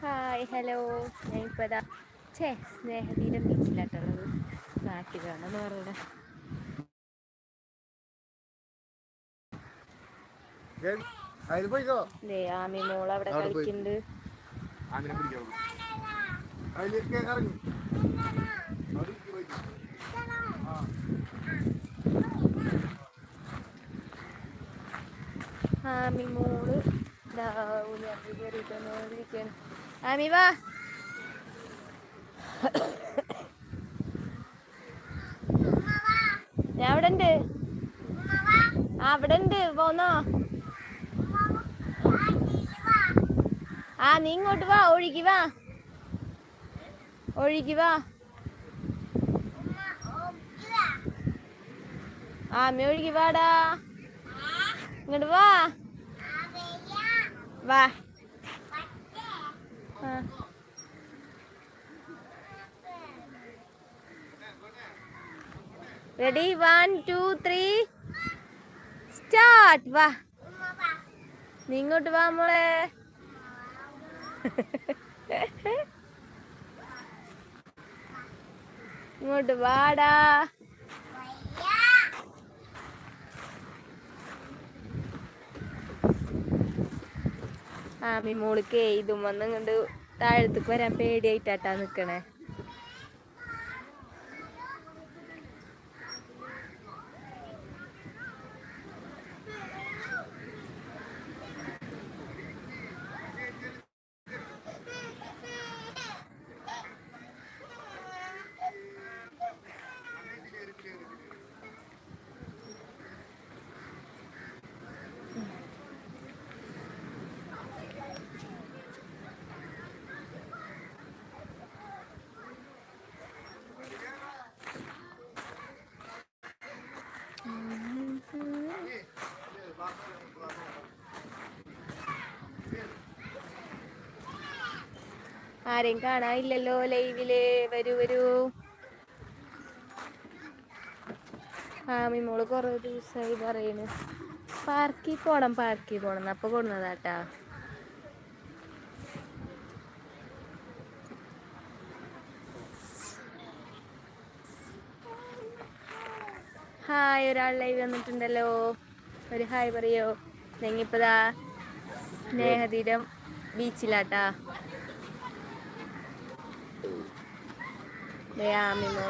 Hi hello ഞാൻ ഇപ്പതാ ഛേ സ്നേഹതീരം ബീച്ചിലാട്ടുള്ളത് അതിൽ പോയിക്കോ? ആമി മോൾ അവിടെ. കളിക്കുന്നുണ്ട് അങ്ങനെ പിടിക്കാം അതിലേക്ക് ഇറങ്ങി അവിടെ ഇരിക്ക് പോയിക്കോ. ആ. ആമി മോൾ ദാ ഊഞ്ഞാലിൽ കയറിയിട്ട് വന്നുകൊണ്ടിരിക്കുകയാണ് ആമി വാ ഞാൻ അവിടെ ഉണ്ട്. ആ അവിടെ ഉണ്ട്. പോന്നോ ആ നീ ഇങ്ങോട്ട് വാ. ഒഴുകി വാ. ഒഴുകി വാ. ആ ആമി ഒഴുകി വാടാ. ഇങ്ങോട്ട് വാ. വാ. Ready one two three start വാ. നീ ഇങ്ങോട്ട് വാ മോളെ. ഇങ്ങോട്ട് വാടാ. ആമി മോൾക്ക് ഇതും വന്ന് താഴത്തേക്ക് വരാൻ പേടിയായിട്ടാട്ടാ നിക്കണേ. ആരെയും കാണാനില്ലല്ലോ ലൈവിൽ. വരൂ വരൂ. ആമി മോൾ കൊറേ ദിവസമായി പറയണ്. പാർക്കിൽ പോണം പാർക്കിൽ പോണം. അപ്പൊ കൊടുന്നതാട്ടാ ഹായ് ഒരാൾ ലൈവ് വന്നിട്ടുണ്ടല്ലോ. ഒരു ഹായ് പറയോ. ഞങ്ങിപ്പതാ സ്നേഹതീരം ബീച്ചിലാട്ടാ.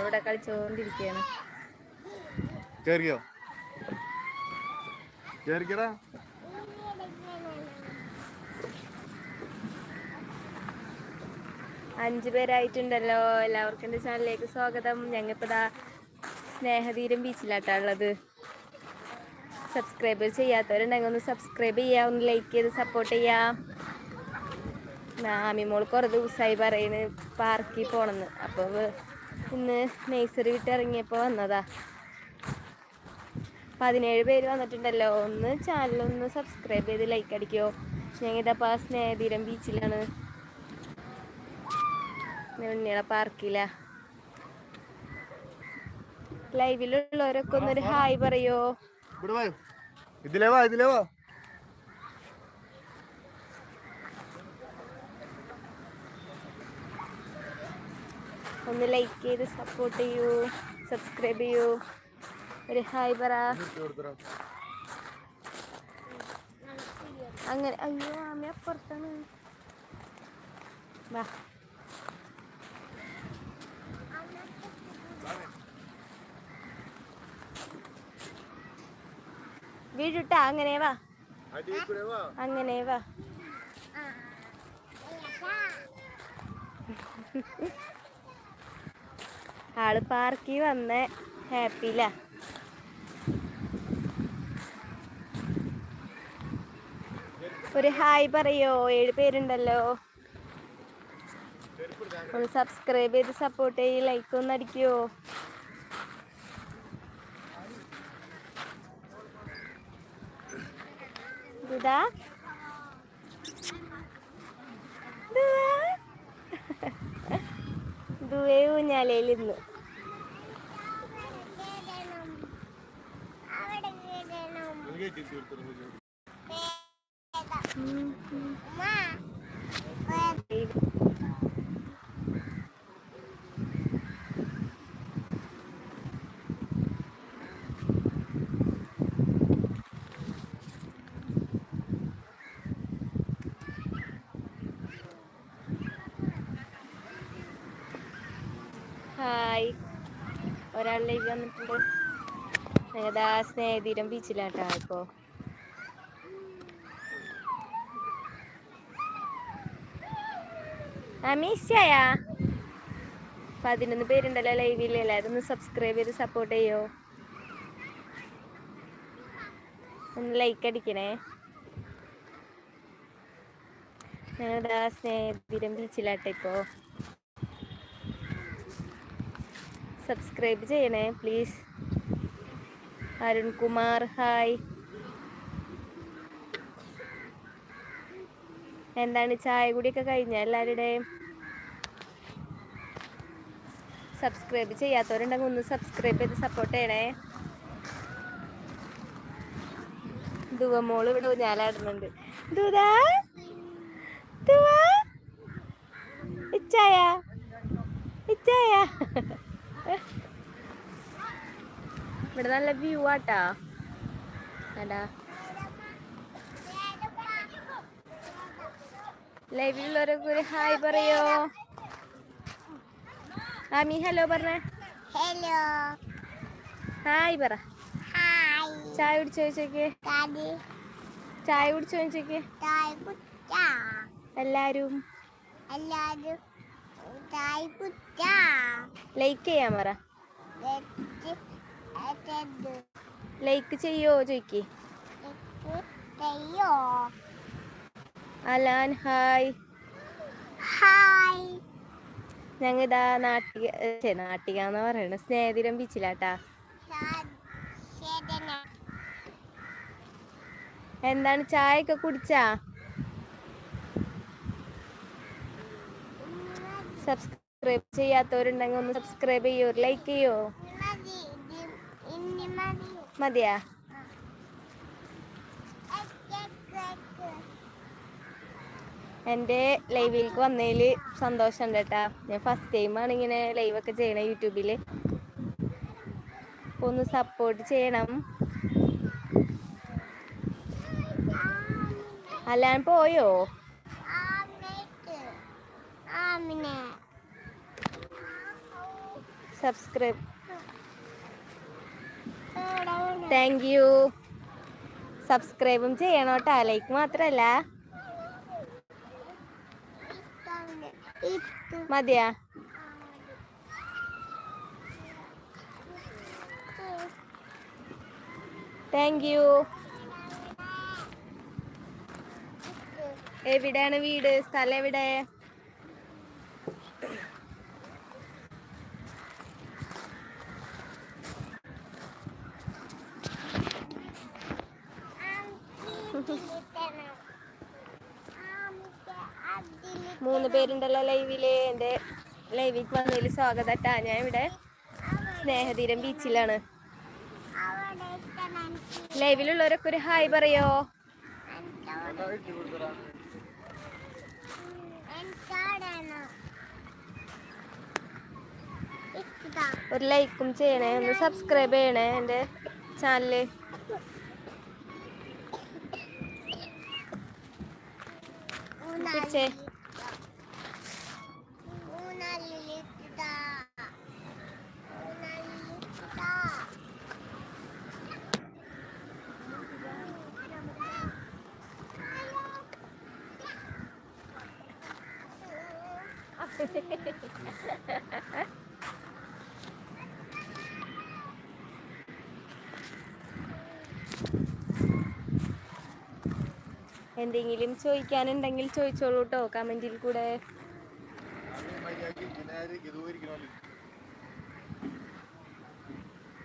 ഇവിടെ കളിച്ചോണ്ടിരിക്കുകയാണ് കേറിയോ കേറിക്കടാ. അഞ്ചു പേരായിട്ടുണ്ടല്ലോ. എല്ലാവർക്കും എന്റെ ചാനലിലേക്ക് സ്വാഗതം. ഞങ്ങളിപ്പതാ സ്നേഹതീരം ബീച്ചിലാട്ടാ ഉള്ളത് സബ്സ്ക്രൈബ് ചെയ്യാത്തവരുണ്ടെങ്കിൽ ഒന്ന് സബ്സ്ക്രൈബ് ചെയ്യുക ഒന്ന് ലൈക്ക് ചെയ്ത് സപ്പോർട്ട് ചെയ്യാം. ആമി മോൾ കുറേ ദിവസമായി പറയുന്നു പാർക്കിൽ പോണെന്ന്. അപ്പോൾ ഇന്ന് നേഴ്സറി വിട്ട് ഇറങ്ങിയപ്പോൾ വന്നതാ. പതിനേഴ് പേര് വന്നിട്ടുണ്ടല്ലോ. ഒന്ന് ചാനലൊന്ന് ഒന്ന് സബ്സ്ക്രൈബ് ചെയ്ത് ലൈക്ക് അടിക്കോ. ഞങ്ങൾ ഇതപ്പോൾ സ്നേഹതീരം ബീച്ചിലാണ് ഉണ്ണികളെ പാർക്കില. ലൈവിലുള്ളവരൊക്കെ ഒന്നൊരു ഹായ് പറയോ? ഇതിലേ വാ ഇതിലേ വാ. ഒന്ന് ലൈക്ക് ചെയ്ത് സപ്പോർട്ട് ചെയ്യൂ സബ്സ്ക്രൈബ് ചെയ്യൂ. ഒരു ഹായ് പറ. അങ്ങനെ അയ്യോ ആമ അപ്പുറത്താണ് വാ. വീഴുട്ടാ അങ്ങനെ വാ. അങ്ങനെ വാ. ആൾ പാർക്കിൽ വന്ന. ഹാപ്പിയില്ല ഒരു ഹായ് പറയോ? ഏഴ് പേരുണ്ടല്ലോ. ഒന്ന് സബ്സ്ക്രൈബ് ചെയ്ത് സപ്പോർട്ട് ചെയ്യ് ലൈക്ക് ഒന്ന് അടിക്കോ. ഇതാ. ദുവേ ഊഞ്ഞാലയിൽ ഇന്ന് എനിക്ക് ഹായ്. ഒരാൾ ലൈവ് വന്നിട്ടുണ്ട്. ഏതാ സ്നേഹതീരം ബീച്ചിലാട്ടാ ഇപ്പോ? അമീഷയാ പതിനൊന്ന് പേരുണ്ടല്ലോ ലൈവിൽ എല്ലാവരും ഒന്ന് സബ്സ്ക്രൈബ് ചെയ്ത് സപ്പോർട്ട് ചെയ്യോ? ഒന്ന് ലൈക്ക് അടിക്കണേ. ഞങ്ങളിതാ സ്നേഹതീരം ബീച്ചിലാട്ടെ ഇപ്പോ? സബ്സ്ക്രൈബ് ചെയ്യണേ പ്ലീസ് അരുൺകുമാർ ഹായ് എന്താണ് ചായ കൂടിയൊക്കെ കഴിഞ്ഞ എല്ലാവരുടെയും സബ്സ്ക്രൈബ് ചെയ്യാത്തവരുണ്ടെങ്കിൽ ഒന്ന് സബ്സ്ക്രൈബ് ചെയ്ത് സപ്പോർട്ട് ചെയ്യണേ. ദുവമോൾ ഇവിടെ ഊഞ്ഞാലാടുന്നുണ്ട്. ദുദാ ദുവാ? ഇച്ചായ? ഇച്ചായ? ഇവിടെ നല്ല വ്യൂ ആട്ടാ. അടാ ലൈവിലുള്ളവരൊക്കെ ഒരു ഹായ് പറയോ? ആമി ഹലോ പറഞ്ഞേ. ഹലോ ഹായ് പറ. ചായ കുടിച്ചോ ചോദിച്ചേക്ക്? ചായ കുടിച്ചോ ചോദിച്ചേക്ക്? എല്ലാരും. എല്ലാരും. ലൈക്ക് ചെയ്യാൻ പറ. ലൈക്ക് ചെയ്യോ ചോയ്ക്ക്. അലാൻ ഹായ് ഹായ് ഞങ്ങൾ ഇതാ നാട്ടിക നാട്ടിക എന്ന് പറയണ സ്നേഹിതരം ബീച്ചിലാട്ടാ എന്താണ് ചായ ഒക്കെ കുടിച്ചാ? സബ്സ്ക്രൈബ് ചെയ്യാത്തവരുണ്ടെങ്കിൽ ഒന്ന് സബ്സ്ക്രൈബ് ചെയ്യോ ലൈക്ക് ചെയ്യോ. മതി മതിയാ? എന്റെ ലൈവിലേക്ക് വന്നതിൽ സന്തോഷമുണ്ട് കേട്ടാ. ഞാൻ ഫസ്റ്റ് ടൈമാണ് ഇങ്ങനെ ലൈവൊക്കെ ചെയ്യണേ യൂട്യൂബിൽ ഒന്ന് സപ്പോർട്ട് ചെയ്യണം. അല്ലാൻ പോയോ? സബ്സ്ക്രൈബ് താങ്ക് യു സബ്സ്ക്രൈബും ചെയ്യണം കേട്ടോ. ലൈക്ക് മാത്രല്ല. മതിയാ? താങ്ക് യു എവിടെയാണ് വീട്? സ്ഥലം എവിടെ? മൂന്ന് പേരുണ്ടല്ലോ ലൈവിൽ. എന്റെ ലൈവിലേക്ക് വന്നതിൽ സ്വാഗതം കേട്ടാ ഞാൻ ഇവിടെ സ്നേഹതീരം ബീച്ചിലാണ്. ലൈവിലുള്ളവരൊക്കെ ഒരു ഹായ് പറയോ? ഒരു ലൈക്കും ചെയ്യണേ ഒന്ന് സബ്സ്ക്രൈബ് ചെയ്യണേ എന്റെ ചാനൽ. പിടിച്ചേ. എന്തെങ്കിലും ചോദിക്കാനുണ്ടെങ്കിൽ ചോദിച്ചോളൂ കേട്ടോ കമന്റിൽ കൂടെ.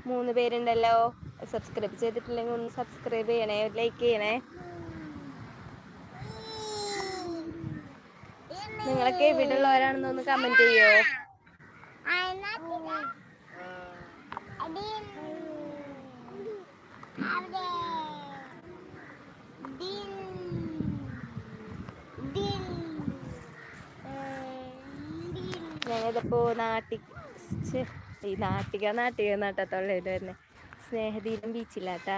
മൂന്ന് പേരുണ്ടല്ലോ. സബ്സ്ക്രൈബ് ചെയ്തിട്ടില്ലെങ്കിൽ ഒന്ന് സബ്സ്ക്രൈബ് ചെയ്യണേ ലൈക്ക് ചെയ്യണേ. നിങ്ങളൊക്കെ എവിടെ ഒന്ന് കമന്റ് ചെയ്യോ? ഇപ്പോ നാട്ടി ഈ നാട്ടിക നാട്ടിക നാട്ടത്തോളം ഇത് തന്നെ സ്നേഹതീരം ബീച്ചില്ലാട്ടാ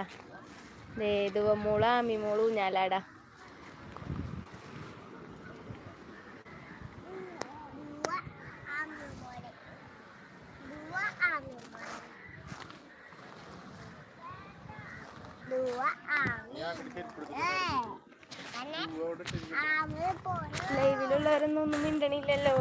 ഏതുവ ബീച്ചിലാട്ടാ ദേതുവമ്മോൾ ആമിമോൾ ഊഞ്ഞാലാടാ ലൈവിലുള്ളവരൊന്നും ഒന്നും മിണ്ടണില്ലല്ലോ